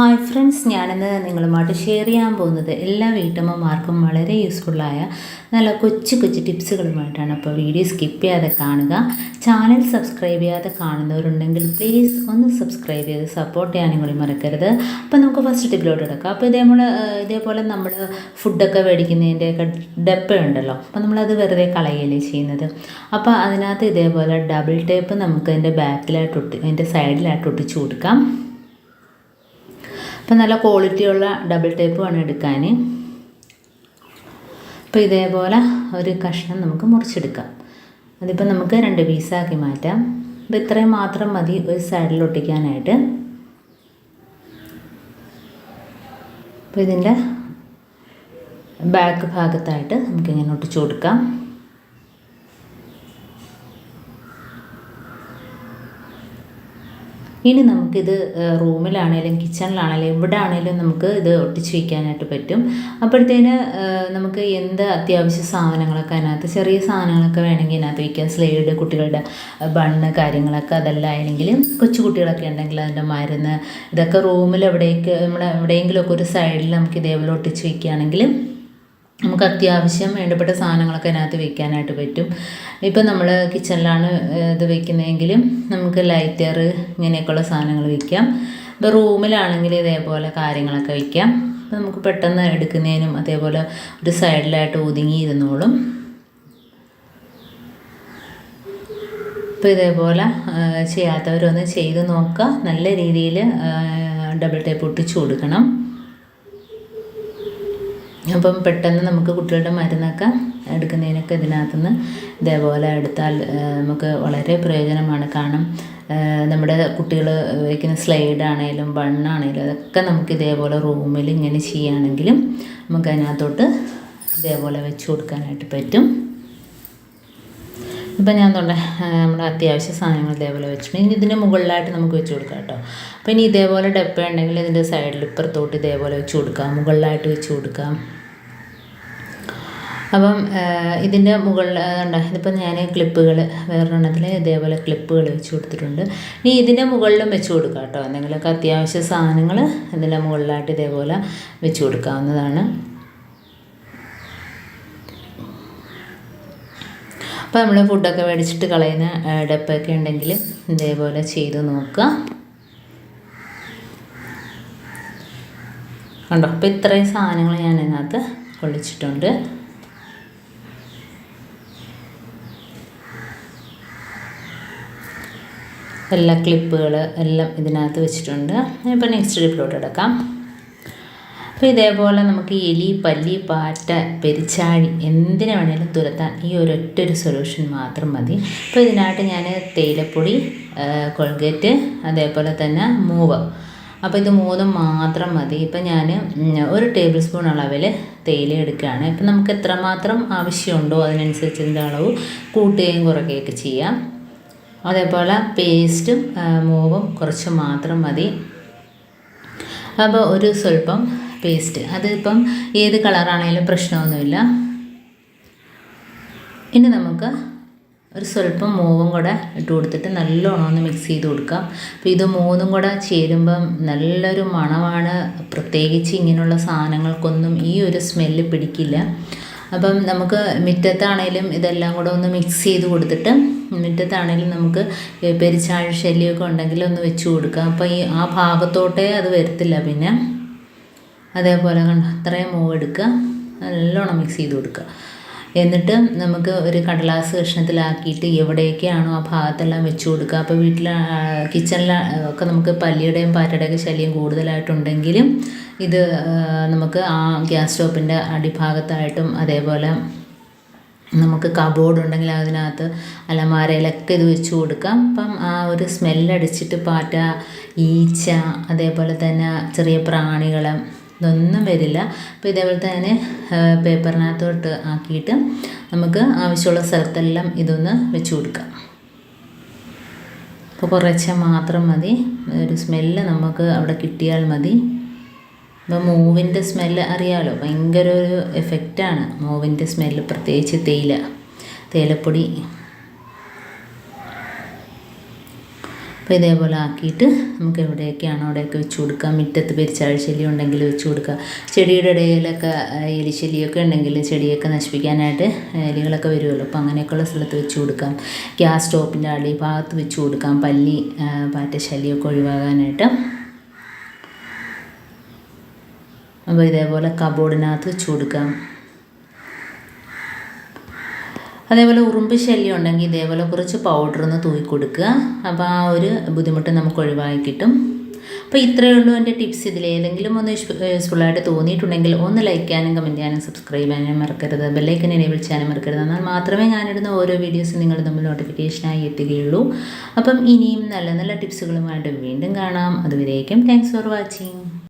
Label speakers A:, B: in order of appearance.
A: Hi friends ഞാനിന്ന് നിങ്ങളുമായിട്ട് share ചെയ്യാൻ പോകുന്നത് എല്ലാ വീട്ടമ്മമാർക്കും വളരെ യൂസ്ഫുള്ളായ നല്ല കൊച്ചു കൊച്ചു ടിപ്സുകളുമായിട്ടാണ് അപ്പോൾ വീഡിയോ സ്കിപ്പ് ചെയ്യാതെ കാണുക. ചാനൽ സബ്സ്ക്രൈബ് ചെയ്യാതെ കാണുന്നവരുണ്ടെങ്കിൽ പ്ലീസ് ഒന്ന് സബ്സ്ക്രൈബ് ചെയ്ത് സപ്പോർട്ട് ചെയ്യാനും കൂടി മറക്കരുത്. അപ്പോൾ നമുക്ക് ഫസ്റ്റ് ടിപ്പിലോട്ട് എടുക്കാം അപ്പോൾ ഇതേപോലെ ഇതേപോലെ നമ്മൾ ഫുഡൊക്കെ മേടിക്കുന്നതിന്റെയൊക്കെ ഡപ്പയുണ്ടല്ലോ അപ്പോൾ നമ്മളത് വെറുതെ കളയുകയല്ലേ ചെയ്യുന്നത്. അപ്പോൾ അതിനകത്ത് ഇതേപോലെ ഡബിൾ ടേപ്പ് നമുക്ക് അതിന്റെ ബാക്കിലായിട്ട് ഒട്ടി അതിന്റെ സൈഡിലായിട്ട് ഒട്ടിച്ചു കൊടുക്കാം. അപ്പം നല്ല ക്വാളിറ്റിയുള്ള ഡബിൾ ടേപ്പ് വേണം എടുക്കാൻ. അപ്പോൾ ഇതേപോലെ ഒരു കഷ്ണം നമുക്ക് മുറിച്ചെടുക്കാം. അതിപ്പോൾ നമുക്ക് രണ്ട് പീസാക്കി മാറ്റാം. അപ്പോൾ ഇത്രയും മാത്രം മതി ഒരു സൈഡിൽ ഒട്ടിക്കാനായിട്ട്. അപ്പോൾ ഇതിന്റെ ബാക്ക് ഭാഗത്തായിട്ട് നമുക്കിങ്ങനെ ഒട്ടിച്ചു കൊടുക്കാം. ഇനി നമുക്കിത് റൂമിലാണേലും കിച്ചണിലാണേലും എവിടെ ആണേലും നമുക്ക് ഇത് ഒട്ടിച്ച് വയ്ക്കാനായിട്ട് പറ്റും. അപ്പോഴത്തേന് നമുക്ക് എന്ത് അത്യാവശ്യ സാധനങ്ങളൊക്കെ അതിനകത്ത് ചെറിയ സാധനങ്ങളൊക്കെ വേണമെങ്കിൽ അതിനകത്ത് വയ്ക്കാം സ്ലൈഡ് കുട്ടികളുടെ ബണ്ണ് കാര്യങ്ങളൊക്കെ അതല്ല ആണെങ്കിൽ കൊച്ചു കുട്ടികളൊക്കെ ഉണ്ടെങ്കിൽ അതിന്റെ മരുന്ന് ഇതൊക്കെ റൂമിൽ എവിടേക്ക് നമ്മുടെ എവിടെയെങ്കിലുമൊക്കെ ഒരു സൈഡിൽ നമുക്ക് ഇതേപോലെ ഒട്ടിച്ച് വയ്ക്കുകയാണെങ്കിൽ നമുക്ക് അത്യാവശ്യം വേണ്ടപ്പെട്ട സാധനങ്ങളൊക്കെ അതിനകത്ത് വെക്കാനായിട്ട് പറ്റും. ഇപ്പം നമ്മൾ കിച്ചണിലാണ് ഇത് വെക്കുന്നതെങ്കിലും നമുക്ക് ലൈറ്റർ ഇങ്ങനെയൊക്കെയുള്ള സാധനങ്ങൾ വെക്കാം. ഇപ്പോൾ റൂമിലാണെങ്കിൽ ഇതേപോലെ കാര്യങ്ങളൊക്കെ വയ്ക്കാം അപ്പം നമുക്ക് പെട്ടെന്ന് എടുക്കുന്നതിനും അതേപോലെ ഒരു സൈഡിലായിട്ട് ഒതുങ്ങി ഇരുന്നോളും. ഇപ്പോൾ ഇതേപോലെ ചെയ്യാത്തവരൊന്ന് ചെയ്ത് നോക്കുക. നല്ല രീതിയിൽ ഡബിൾ ടേപ്പ് ഒട്ടിച്ചു കൊടുക്കണം. അപ്പം പെട്ടെന്ന് നമുക്ക് കുട്ടികളുടെ മരുന്നൊക്കെ എടുക്കുന്നതിനൊക്കെ ഇതിനകത്തുനിന്ന് ഇതേപോലെ എടുത്താൽ നമുക്ക് വളരെ പ്രയോജനമാണ്. കാരണം നമ്മുടെ കുട്ടികൾ വയ്ക്കുന്ന സ്ലൈഡ് ആണെങ്കിലും ബണ്ണാണെങ്കിലും അതൊക്കെ നമുക്ക് ഇതേപോലെ റൂമിൽ ഇങ്ങനെ ചെയ്യുകയാണെങ്കിലും നമുക്ക് അതിനകത്തോട്ട് ഇതേപോലെ വെച്ച് കൊടുക്കാനായിട്ട് പറ്റും. ഇപ്പം ഞാൻ തൊണ്ട നമ്മുടെ അത്യാവശ്യ സാധനങ്ങൾ ഇതേപോലെ വെച്ചിട്ടുണ്ട്. ഇനി ഇതിന്റെ മുകളിലായിട്ട് നമുക്ക് വെച്ച് കൊടുക്കാം കേട്ടോ. അപ്പോൾ ഇനി ഇതേപോലെ ഡപ്പ ഉണ്ടെങ്കിൽ ഇതിന്റെ സൈഡിൽ ഇപ്പുറത്തോട്ട് ഇതേപോലെ വെച്ച് കൊടുക്കാം. മുകളിലായിട്ട് വെച്ച് കൊടുക്കാം. അപ്പം ഇതിന്റെ മുകളിൽ ഉണ്ട് ഇതിപ്പോൾ ഞാൻ ക്ലിപ്പുകൾ വേറൊരെണ്ണത്തിൽ ഇതേപോലെ ക്ലിപ്പുകൾ വെച്ച് കൊടുത്തിട്ടുണ്ട്. ഇനി ഇതിന്റെ മുകളിലും വെച്ച് കൊടുക്കാം കേട്ടോ. എന്തെങ്കിലുമൊക്കെ അത്യാവശ്യ സാധനങ്ങൾ ഇതിന്റെ മുകളിലായിട്ട് ഇതേപോലെ വെച്ച് കൊടുക്കാവുന്നതാണ്. അപ്പോൾ നമ്മൾ ഫുഡൊക്കെ മേടിച്ചിട്ട് കളയുന്ന ഡപ്പൊക്കെ ഉണ്ടെങ്കിൽ ഇതേപോലെ ചെയ്ത് നോക്കുക. കണ്ടോ? അപ്പോൾ ഇത്രയും സാധനങ്ങൾ ഞാൻ ഇതിനകത്ത് കൊള്ളിച്ചിട്ടുണ്ട് എല്ലാ ക്ലിപ്പുകൾ എല്ലാം ഇതിനകത്ത് വെച്ചിട്ടുണ്ട്. ഇപ്പോൾ നെക്സ്റ്റ് ക്ലിപ്പിലോട്ട് എടുക്കാം അപ്പോൾ ഇതേപോലെ നമുക്ക് എലി പല്ലി പാറ്റ പെരിച്ചാഴി എന്തിനു വേണേലും തുരത്താൻ ഈ ഒരൊറ്റ ഒരു സൊല്യൂഷൻ മാത്രം മതി. അപ്പോൾ ഇതിനായിട്ട് ഞാൻ തേയിലപ്പൊടി കൊൾഗേറ്റ് അതേപോലെ തന്നെ മൂവ്. അപ്പോൾ ഇത് മൂന്നും മാത്രം മതി. ഇപ്പം ഞാൻ ഒരു ടേബിൾ സ്പൂൺ അളവിൽ തേയില എടുക്കുകയാണ്. ഇപ്പം നമുക്ക് എത്രമാത്രം ആവശ്യമുണ്ടോ അതിനനുസരിച്ച് ഇതിന്റെ അളവ് കൂട്ടുകയും കുറയ്ക്കുകയൊക്കെ ചെയ്യാം. അതേപോലെ പേസ്റ്റും മൂവും കുറച്ച് മാത്രം മതി. അപ്പോൾ ഒരു സ്വല്പം പേസ്റ്റ്. അതിപ്പം ഏത് കളറാണേലും പ്രശ്നമൊന്നുമില്ല. ഇനി നമുക്ക് ഒരു സ്വല്പം മൂവും കൂടെ ഇട്ട് കൊടുത്തിട്ട് നല്ലോണം ഒന്ന് മിക്സ് ചെയ്ത് കൊടുക്കാം. അപ്പോൾ ഇത് മൂന്നും കൂടെ ചേരുമ്പം നല്ലൊരു മണമാണ്. പ്രത്യേകിച്ച് ഇങ്ങനെയുള്ള സാധനങ്ങൾക്കൊന്നും ഈ ഒരു സ്മെല്ല് പിടിക്കില്ല. അപ്പം നമുക്ക് മുറ്റത്താണേലും ഇതെല്ലാം കൂടെ ഒന്ന് മിക്സ് ചെയ്ത് കൊടുത്തിട്ട് മുറ്റത്താണേലും നമുക്ക് പെരിച്ചാഴി ശല്യമൊക്കെ ഉണ്ടെങ്കിൽ ഒന്ന് വെച്ച് കൊടുക്കാം. അപ്പോൾ ഈ ആ ഭാഗത്തോട്ടേ അത് വരത്തില്ല പിന്നെ. അതേപോലെ കണ്ട? അത്രയും മൂവ് എടുക്കുക. നല്ലോണം മിക്സ് ചെയ്ത് കൊടുക്കുക. എന്നിട്ട് നമുക്ക് ഒരു കടലാസ് കഷ്ണത്തിലാക്കിയിട്ട് എവിടെയൊക്കെയാണോ ആ ഭാഗത്തെല്ലാം വെച്ച് കൊടുക്കുക. അപ്പോൾ വീട്ടിൽ കിച്ചണിൽ ഒക്കെ നമുക്ക് പല്ലിയുടെയും പാറ്റയുടെയൊക്കെ ശല്യം കൂടുതലായിട്ടുണ്ടെങ്കിലും ഇത് നമുക്ക് ആ ഗ്യാസ് സ്റ്റോപ്പിന്റെ അടിഭാഗത്തായിട്ടും അതേപോലെ നമുക്ക് കബോർഡ് ഉണ്ടെങ്കിൽ അതിനകത്ത് അലമാരയിലൊക്കെ ഇത് വെച്ച് കൊടുക്കാം. അപ്പം ആ ഒരു സ്മെല്ലടിച്ചിട്ട് പാറ്റ ഈച്ച അതേപോലെ തന്നെ ചെറിയ പ്രാണികൾ ഇതൊന്നും വരില്ല. അപ്പോൾ ഇതേപോലെ തന്നെ പേപ്പറിനകത്തോട്ട് ആക്കിയിട്ട് നമുക്ക് ആവശ്യമുള്ള സ്ഥലത്തെല്ലാം ഇതൊന്ന് വെച്ച് കൊടുക്കാം. അപ്പോൾ കുറച്ച് മാത്രം മതി. ഒരു സ്മെല്ല് നമുക്ക് അവിടെ കിട്ടിയാൽ മതി. അപ്പോൾ മൂവിന്റെ സ്മെല്ല് അറിയാമല്ലോ ഭയങ്കര ഒരു എഫക്റ്റാണ് മൂവിന്റെ സ്മെല്ല് പ്രത്യേകിച്ച് തേയില തേയിലപ്പൊടി. അപ്പോൾ ഇതേപോലെ ആക്കിയിട്ട് നമുക്ക് എവിടെയൊക്കെയാണോ അവിടെയൊക്കെ വെച്ച് കൊടുക്കാം. മുറ്റത്ത് പെരിച്ചാഴ്ചെലി ഉണ്ടെങ്കിൽ വെച്ച് കൊടുക്കുക ചെടിയുടെ ഇടയിലൊക്കെ എലിശല്യമൊക്കെ ഉണ്ടെങ്കിൽ ചെടിയൊക്കെ നശിപ്പിക്കാനായിട്ട് എലികളൊക്കെ വരുമല്ലോ. അപ്പോൾ അങ്ങനെയൊക്കെയുള്ള സ്ഥലത്ത് വെച്ച് കൊടുക്കാം. ഗ്യാസ് സ്റ്റോപ്പിന്റെ അടി ഭാഗത്ത് വെച്ച് കൊടുക്കാം. പല്ലി പാറ്റ ശല്യമൊക്കെ ഒഴിവാകാനായിട്ട്. അപ്പോൾ ഇതേപോലെ കബോർഡിനകത്ത് വെച്ച് കൊടുക്കാം. അതേപോലെ ഉറുമ്പ് ശല്യം ഉണ്ടെങ്കിൽ ഇതേപോലെ കുറച്ച് പൗഡർ ഒന്ന് തൂക്കി കൊടുക്കുക. അപ്പോൾ ആ ഒരു ബുദ്ധിമുട്ട് നമുക്ക് ഒഴിവാക്കി കിട്ടും. അപ്പോൾ ഇത്രയേ ഉള്ളൂ എന്റെ ടിപ്സ് ഇതിൽ. ഏതെങ്കിലും ഒന്ന് യൂസ്ഫുള്ളായിട്ട് തോന്നിയിട്ടുണ്ടെങ്കിൽ ഒന്ന് ലൈക്ക് ചെയ്യാനും കമന്റ് ചെയ്യാനും സബ്സ്ക്രൈബ് ചെയ്യാനും മറക്കരുത്. ബെല്ലൈക്കൻ എനേബിൾ ചെയ്യാനും മറക്കരുത്. എന്നാൽ മാത്രമേ ഞാനിടുന്ന ഓരോ വീഡിയോസും നിങ്ങൾ തമ്മിൽ നോട്ടിഫിക്കേഷനായി എത്തുകയുള്ളൂ. അപ്പം ഇനിയും നല്ല നല്ല ടിപ്സുകളുമായിട്ട് വീണ്ടും കാണാം. അതുവരേക്കും താങ്ക്സ് ഫോർ വാച്ചിങ്